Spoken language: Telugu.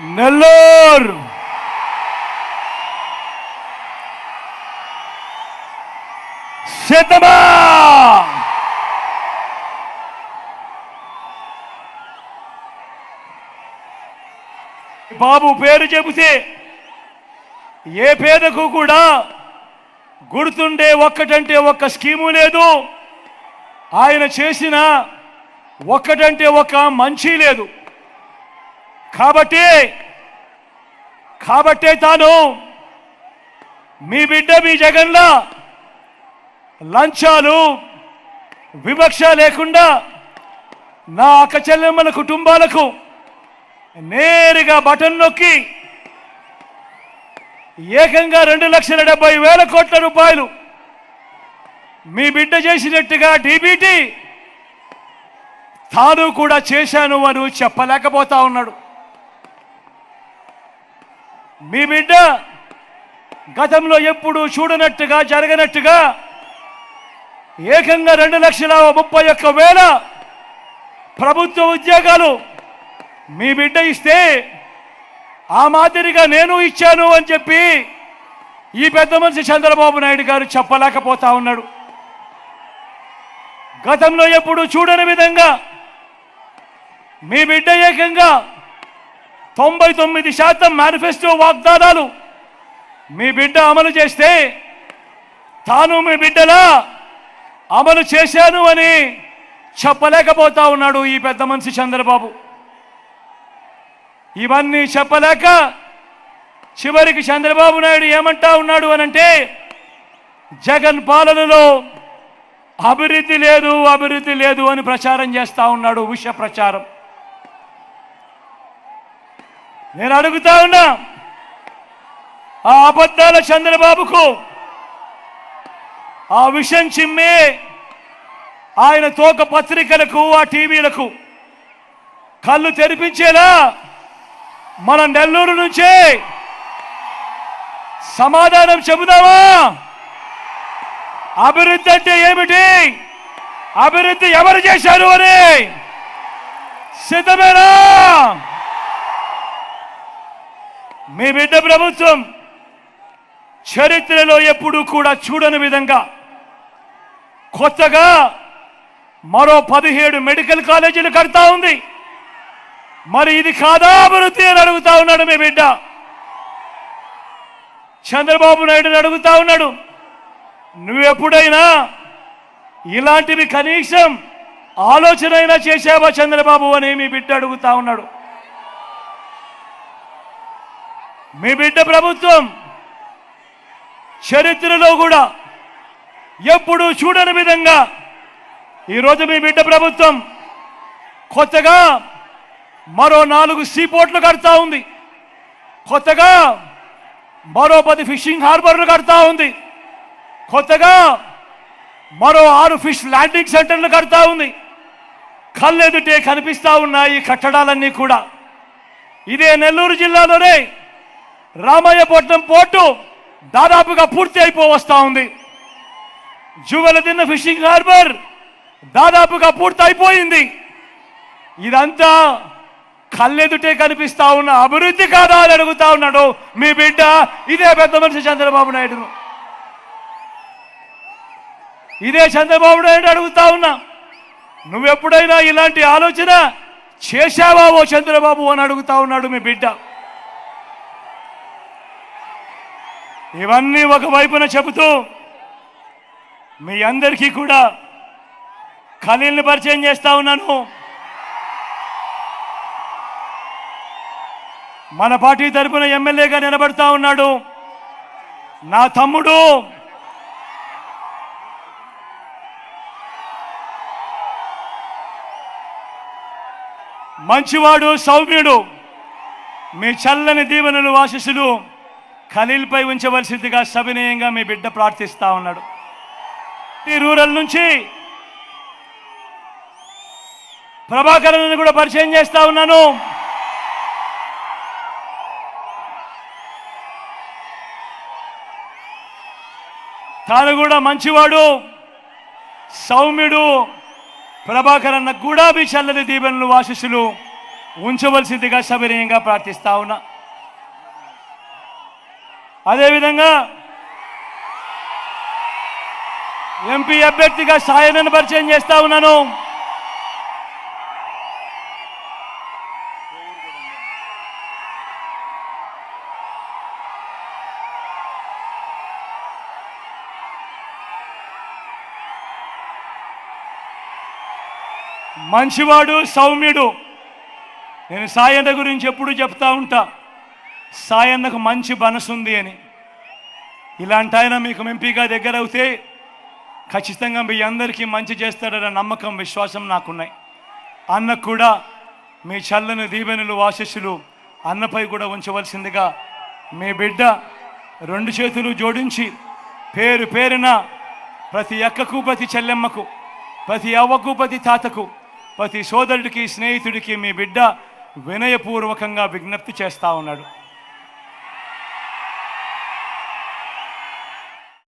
నెల్లూరు. సిద్ధమా బాబు పేరు చెబితే ఏ పేదకు కూడా గుర్తుండే ఒక్కటంటే ఒక్క స్కీము లేదు. ఆయన చేసిన ఒక్కటంటే ఒక మంచి లేదు. కాబట్టి కాబట్టే తాను మీ బిడ్డ మీ జగన్లా లంచాలు వివక్ష లేకుండా నా అక్క చెల్లెమ్మల కుటుంబాలకు నేరుగా బటన్ నొక్కి ఏకంగా రెండు లక్షల డెబ్బై వేల కోట్ల రూపాయలు మీ బిడ్డ చేసినట్టుగా డీబీటీ తాను కూడా చేశాను అని చెప్పలేకపోతా ఉన్నాడు. మీ బిడ్డ గతంలో ఎప్పుడు చూడనట్టుగా జరగనట్టుగా ఏకంగా రెండు లక్షల ముప్పై ఒక్క వేల ప్రభుత్వ ఉద్యోగాలు మీ బిడ్డ ఇస్తే ఆ మాదిరిగా నేను ఇచ్చాను అని చెప్పి ఈ పెద్ద మనిషి చంద్రబాబు నాయుడు గారు చెప్పలేకపోతా ఉన్నాడు. గతంలో ఎప్పుడు చూడని విధంగా మీ బిడ్డ ఏకంగా తొంభై తొమ్మిది శాతం మేనిఫెస్టో వాగ్దానాలు మీ బిడ్డ అమలు చేస్తే తాను మీ బిడ్డలా అమలు చేశాను అని చెప్పలేకపోతా ఉన్నాడు ఈ పెద్ద మనిషి చంద్రబాబు. ఇవన్నీ చెప్పలేక చివరికి చంద్రబాబు నాయుడు ఏమంటా ఉన్నాడు అనంటే జగన్ పాలనలో అభివృద్ధి లేదు అభివృద్ధి లేదు అని ప్రచారం చేస్తూ ఉన్నాడు విష ప్రచారం నేను అడుగుతా ఉన్నా ఆ అబద్ధాల చంద్రబాబుకు ఆ విషయం చిమ్మే ఆయన తోక పత్రికలకు ఆ టీవీలకు కళ్ళు తెరిపించేలా మన నెల్లూరు నుంచే సమాధానం చెబుదామా? అభివృద్ధి అంటే ఏమిటి? అభివృద్ధి ఎవరు చేశారు అని? సిద్ధమేనా? మీ బిడ్డ ప్రభుత్వం చరిత్రలో ఎప్పుడూ కూడా చూడని విధంగా కొత్తగా మరో పదిహేడు మెడికల్ కాలేజీలు కడతా ఉంది. మరి ఇది కాదా అభివృద్ధి అని అడుగుతా ఉన్నాడు మీ బిడ్డ. చంద్రబాబు నాయుడుని అడుగుతా ఉన్నాడు. నువ్వు ఎప్పుడైనా ఇలాంటివి కనీసం ఆలోచన అయినా చేశావా చంద్రబాబు అని మీ బిడ్డ అడుగుతా ఉన్నాడు. మీ బిడ్డ ప్రభుత్వం చరిత్రలో కూడా ఎప్పుడూ చూడని విధంగా ఈరోజు మీ బిడ్డ ప్రభుత్వం కొత్తగా మరో నాలుగు సీపోర్ట్లు కడతా ఉంది. కొత్తగా మరో పది ఫిషింగ్ హార్బర్లు కడతా ఉంది. కొత్తగా మరో ఆరు ఫిష్ ల్యాండింగ్ సెంటర్లు కడతా ఉంది. కళ్ళెదుటే కనిపిస్తూ ఉన్నాయి ఈ కట్టడాలన్నీ కూడా. ఇదే నెల్లూరు జిల్లాలోనే రామయ్యపట్నం పోర్టు దాదాపుగా పూర్తి అయిపోవస్తా ఉంది. జువెల తిన్న ఫిషింగ్ హార్బర్ దాదాపుగా పూర్తి అయిపోయింది. ఇదంతా కళ్ళెదుటే కనిపిస్తా ఉన్న అభివృద్ధి కాదా అని అడుగుతా ఉన్నాడు మీ బిడ్డ. ఇదే పెద్ద మనిషి చంద్రబాబు నాయుడును. ఇదే చంద్రబాబు నాయుడు అడుగుతా ఉన్నా. నువ్వెప్పుడైనా ఇలాంటి ఆలోచన చేశావా ఓ చంద్రబాబు అని అడుగుతా ఉన్నాడు మీ బిడ్డ. ఇవన్నీ ఒకవైపున చెబుతూ మీ అందరికీ కూడా ఖలీల్ని పరిచయం చేస్తా ఉన్నాను. మన పార్టీ తరపున ఎమ్మెల్యేగా నిలబడతా ఉన్నాడు. నా తమ్ముడు. మంచివాడు సౌమ్యుడు. మీ చల్లని దీవెనలు ఆశీస్సులు ఖలీల్పై ఉంచవలసిందిగా సవినయంగా మీ బిడ్డ ప్రార్థిస్తా ఉన్నాడు. ఈ రూరల్ నుంచి ప్రభాకరన్ కూడా పరిచయం చేస్తా ఉన్నాను. తాను కూడా మంచివాడు సౌమ్యుడు. ప్రభాకరన్న కూడా మీ చల్లని దీవెనలు వాసిసులు ఉంచవలసిందిగా సవినయంగా ప్రార్థిస్తా ఉన్నా. అదేవిధంగా ఎంపీ అభ్యర్థిగా సాయనను పరిచయం చేస్తా ఉన్నాను. మంచివాడు సౌమ్యుడు. నేను సాయన గురించి ఎప్పుడు చెప్తా ఉంటా. సాయన్నకు మంచి మనసుంది అని. ఇలాంటి ఆయన మీకు ఎంపీగా దగ్గర అవుతే ఖచ్చితంగా మీ అందరికీ మంచి చేస్తాడన్న నమ్మకం విశ్వాసం నాకున్నాయి. అన్నకు కూడా మీ చల్లని దీవెనులు ఆశస్సులు అన్నపై కూడా ఉంచవలసిందిగా మీ బిడ్డ రెండు చేతులు జోడించి పేరు పేరున ప్రతి అక్కకు ప్రతి చెల్లెమ్మకు ప్రతి అవ్వకు ప్రతి తాతకు ప్రతి సోదరుడికి స్నేహితుడికి మీ బిడ్డ వినయపూర్వకంగా విజ్ఞప్తి చేస్తా ఉన్నాడు.